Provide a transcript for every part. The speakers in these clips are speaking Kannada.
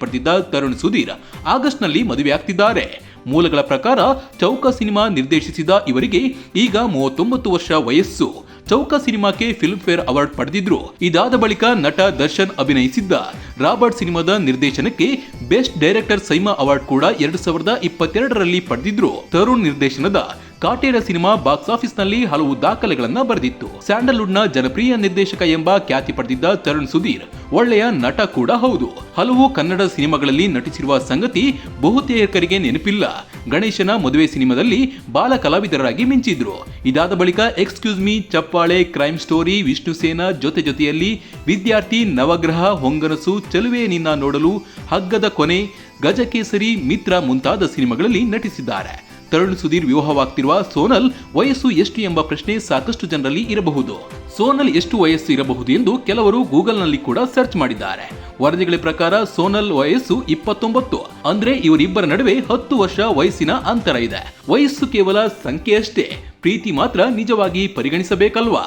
ಪಡೆದಿದ್ದ ತರುಣ್ ಸುಧೀರ್ ಆಗಸ್ಟ್ನಲ್ಲಿ ಮದುವೆಯಾಗ್ತಿದ್ದಾರೆ. ಮೂಲಗಳ ಪ್ರಕಾರ ಚೌಕ ಸಿನಿಮಾ ನಿರ್ದೇಶಿಸಿದ ಇವರಿಗೆ ಈಗ ಮೂವತ್ತೊಂಬತ್ತು ವರ್ಷ ವಯಸ್ಸು. ಚೌಕ ಸಿನಿಮಾಕ್ಕೆ ಫಿಲ್ಮ್ ಫೇರ್ ಅವಾರ್ಡ್ ಪಡೆದಿದ್ರು. ಇದಾದ ಬಳಿಕ ನಟ ದರ್ಶನ್ ಅಭಿನಯಿಸಿದ್ದ ರಾಬರ್ಟ್ ಸಿನಿಮಾದ ನಿರ್ದೇಶನಕ್ಕೆ ಬೆಸ್ಟ್ ಡೈರೆಕ್ಟರ್ ಸೈಮಾ ಅವಾರ್ಡ್ ಕೂಡ ಎರಡ್ ಸಾವಿರದ ಇಪ್ಪತ್ತೆರಡರಲ್ಲಿ ಪಡೆದಿದ್ರು. ತರುಣ್ ನಿರ್ದೇಶನದ ಕಾಟೇರ ಸಿನಿಮಾ ಬಾಕ್ಸ್ ಆಫೀಸ್ನಲ್ಲಿ ಹಲವು ದಾಖಲೆಗಳನ್ನ ಬರೆದಿತ್ತು. ಸ್ಯಾಂಡಲ್ವುಡ್ನ ಜನಪ್ರಿಯ ನಿರ್ದೇಶಕ ಎಂಬ ಖ್ಯಾತಿ ಪಡೆದಿದ್ದ ತರುಣ್ ಸುಧೀರ್ ಒಳ್ಳೆಯ ನಟ ಕೂಡ ಹೌದು. ಹಲವು ಕನ್ನಡ ಸಿನಿಮಾಗಳಲ್ಲಿ ನಟಿಸಿರುವ ಸಂಗತಿ ಬಹುತೇಕರಿಗೆ ನೆನಪಿಲ್ಲ. ಗಣೇಶನ ಮದುವೆ ಸಿನಿಮಾದಲ್ಲಿ ಬಾಲ ಕಲಾವಿದರಾಗಿ ಮಿಂಚಿದ್ರು. ಇದಾದ ಬಳಿಕ ಎಕ್ಸ್ಕ್ಯೂಸ್ ಮೀ, ಚಪ್ಪಾಳೆ, ಕ್ರೈಮ್ ಸ್ಟೋರಿ, ವಿಷ್ಣು ಸೇನಾ ಜೊತೆ ಜೊತೆಯಲ್ಲಿ ವಿದ್ಯಾರ್ಥಿ ನವಗ್ರಹ, ಹೊಂಗನಸು, ಚಲುವೆ ನಿನ್ನ ನೋಡಲು ಹಗ್ಗದ ಕೊನೆ, ಗಜಕೇಸರಿ, ಮಿತ್ರ ಮುಂತಾದ ಸಿನಿಮಾಗಳಲ್ಲಿ ನಟಿಸಿದ್ದಾರೆ. ತರುಣ್ ಸುಧೀರ್ ವಿವಾಹವಾಗ್ತಿರುವ ಸೋನಲ್ ವಯಸ್ಸು ಎಷ್ಟು ಎಂಬ ಪ್ರಶ್ನೆ ಸಾಕಷ್ಟು ಜನರಲ್ಲಿ ಇರಬಹುದು. ಸೋನಲ್ ಎಷ್ಟು ವಯಸ್ಸು ಇರಬಹುದು ಎಂದು ಕೆಲವರು ಗೂಗಲ್ನಲ್ಲಿ ಕೂಡ ಸರ್ಚ್ ಮಾಡಿದ್ದಾರೆ. ವರದಿಗಳ ಪ್ರಕಾರ ಸೋನಲ್ ವಯಸ್ಸು ಇಪ್ಪತ್ತೊಂಬತ್ತು, ಅಂದ್ರೆ ಇವರಿಬ್ಬರ ನಡುವೆ ಹತ್ತು ವರ್ಷ ವಯಸ್ಸಿನ ಅಂತರ ಇದೆ. ವಯಸ್ಸು ಕೇವಲ ಸಂಖ್ಯೆಯಷ್ಟೇ ಪ್ರೀತಿ ಮಾತ್ರ ನಿಜವಾಗಿ ಪರಿಗಣಿಸಬೇಕಲ್ವಾ?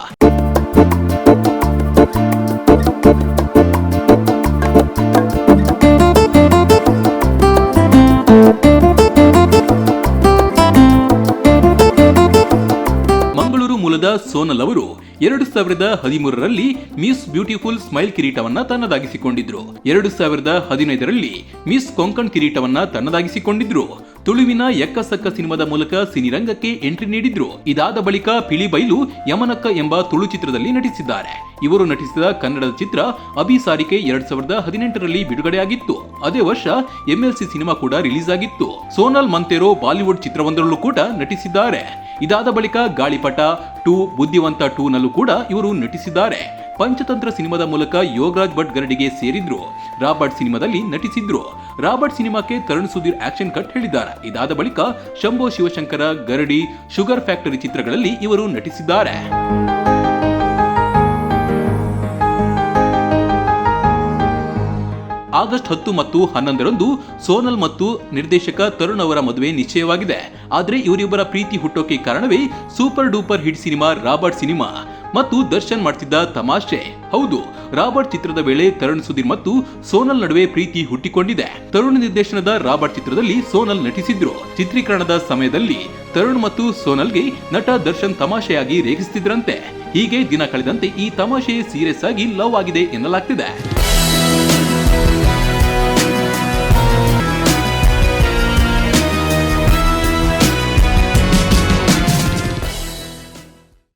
ಮೂಲದ ಸೋನಲ್ ಅವರು ಎರಡು ಸಾವಿರದ ಹದಿಮೂರರಲ್ಲಿ ಮಿಸ್ ಬ್ಯೂಟಿಫುಲ್ ಸ್ಮೈಲ್ ಕಿರೀಟವನ್ನ ತನ್ನದಾಗಿಸಿಕೊಂಡಿದ್ರು. ಎರಡು ಸಾವಿರದ ಹದಿನೈದರಲ್ಲಿ ಮಿಸ್ ಕೊಂಕಣ್ ಕಿರೀಟವನ್ನ ತನ್ನದಾಗಿಸಿಕೊಂಡಿದ್ರು. ತುಳುವಿನ ಎಕ್ಕಸಕ್ಕ ಸಿನಿಮಾದ ಮೂಲಕ ಸಿನಿರಂಗಕ್ಕೆ ಎಂಟ್ರಿ ನೀಡಿದ್ರು. ಇದಾದ ಬಳಿಕ ಪಿಳಿಬೈಲು ಯಮನಕ್ಕ ಎಂಬ ತುಳು ಚಿತ್ರದಲ್ಲಿ ನಟಿಸಿದ್ದಾರೆ. ಇವರು ನಟಿಸಿದ ಕನ್ನಡದ ಚಿತ್ರ ಅಭಿಸಾರಿಕೆ ಎರಡ್ ಸಾವಿರದ ಹದಿನೆಂಟರಲ್ಲಿ ಬಿಡುಗಡೆಯಾಗಿತ್ತು. ಅದೇ ವರ್ಷ ಎಂಎಲ್ಸಿ ಸಿನಿಮಾ ಕೂಡ ರಿಲೀಸ್ ಆಗಿತ್ತು ಸೋನಲ್ ಮಂತೆರೋ ಬಾಲಿವುಡ್ ಚಿತ್ರವೊಂದರಲ್ಲೂ ಕೂಡ ನಟಿಸಿದ್ದಾರೆ. ಇದಾದ ಬಳಿಕ ಗಾಳಿಪಟ ಟೂ, ಬುದ್ಧಿವಂತ ಟೂ ನಲ್ಲೂ ಕೂಡ ಇವರು ನಟಿಸಿದ್ದಾರೆ. ಪಂಚತಂತ್ರ ಸಿನಿಮಾದ ಮೂಲಕ ಯೋಗರಾಜ್ ಭಟ್ ಗರಡಿಗೆ ಸೇರಿದ್ರು. ರಾಬರ್ಟ್ ಸಿನಿಮಾದಲ್ಲಿ ನಟಿಸಿದ್ರು. ರಾಬರ್ಟ್ ಸಿನಿಮಾಕ್ಕೆ ತರುಣ್ ಸುಧೀರ್ ಆಕ್ಷನ್ ಕಟ್ ಹೇಳಿದ್ದಾರೆ. ಇದಾದ ಬಳಿಕ ಶಂಭೋ ಶಿವಶಂಕರ ಗರಡಿ ಶುಗರ್ ಫ್ಯಾಕ್ಟರಿ ಚಿತ್ರಗಳಲ್ಲಿ ಇವರು ನಟಿಸಿದ್ದಾರೆ. ಆಗಸ್ಟ್ ಹತ್ತು ಮತ್ತು ಹನ್ನೊಂದರಂದು ಸೋನಲ್ ಮತ್ತು ನಿರ್ದೇಶಕ ತರುಣ್ ಅವರ ಮದುವೆ ನಿಶ್ಚಯವಾಗಿದೆ. ಆದರೆ ಇವರಿಬ್ಬರ ಪ್ರೀತಿ ಹುಟ್ಟೋಕೆ ಕಾರಣವೇ super duper hit cinema Robert cinema ಮತ್ತು ದರ್ಶನ್ ಮಾಡ್ತಿದ್ದ ತಮಾಷೆ. ಹೌದು, ರಾಬರ್ಟ್ ಚಿತ್ರದ ವೇಳೆ ತರುಣ್ ಸುಧೀರ್ ಮತ್ತು ಸೋನಲ್ ನಡುವೆ ಪ್ರೀತಿ ಹುಟ್ಟಿಕೊಂಡಿದೆ. ತರುಣ್ ನಿರ್ದೇಶನದ ರಾಬರ್ಟ್ ಚಿತ್ರದಲ್ಲಿ ಸೋನಲ್ ನಟಿಸಿದ್ರು. ಚಿತ್ರೀಕರಣದ ಸಮಯದಲ್ಲಿ ತರುಣ್ ಮತ್ತು ಸೋನಲ್ಗೆ ನಟ ದರ್ಶನ್ ತಮಾಷೆಯಾಗಿ ರೇಗಿಸ್ತಿದ್ರಂತೆ. ಹೀಗೆ ದಿನ ಕಳೆದಂತೆ ಈ ತಮಾಷೆ ಸೀರಿಯಸ್ ಆಗಿ ಲವ್ ಆಗಿದೆ ಎನ್ನಲಾಗ್ತಿದೆ.